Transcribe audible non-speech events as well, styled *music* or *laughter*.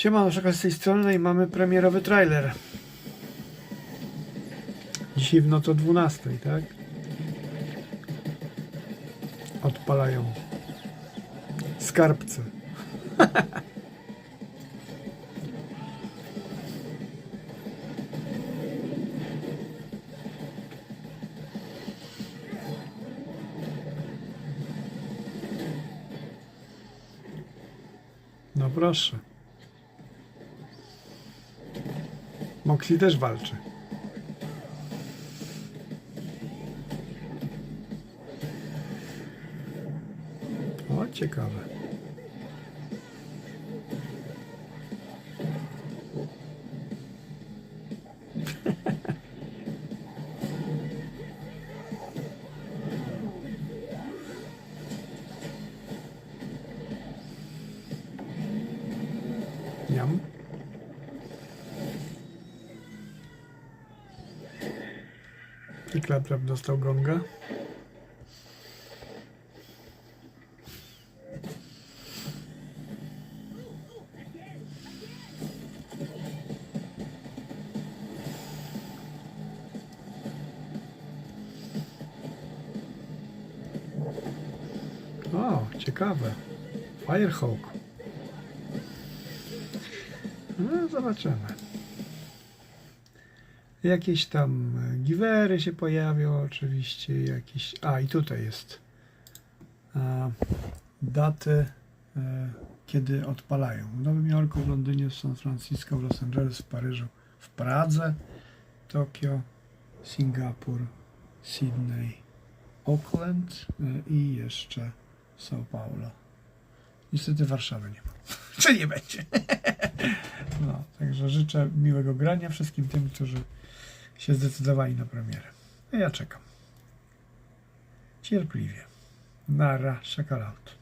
Siema, Szaka z tej strony i mamy premierowy trailer. Dzisiaj w noc o 12, tak? Odpalają. Skarbce. *laughs* No proszę. Moxie też walczy. O, ciekawe. *laughs* Jam. I Klaprap dostał gonga. O, ciekawe. Firehawk. No, zobaczymy. Jakieś tam e, giwery się pojawią, oczywiście. Jakieś. A, i tutaj jest. Daty, e, kiedy odpalają. W Nowym Jorku, w Londynie, w San Francisco, w Los Angeles, w Paryżu, w Pradze, Tokio, Singapur, Sydney, Auckland e, i jeszcze São Paulo. Niestety Warszawy nie ma. *laughs* Czy nie będzie? *laughs* Życzę miłego grania wszystkim tym, którzy się zdecydowali na premierę. A ja czekam. Cierpliwie. Nara, out.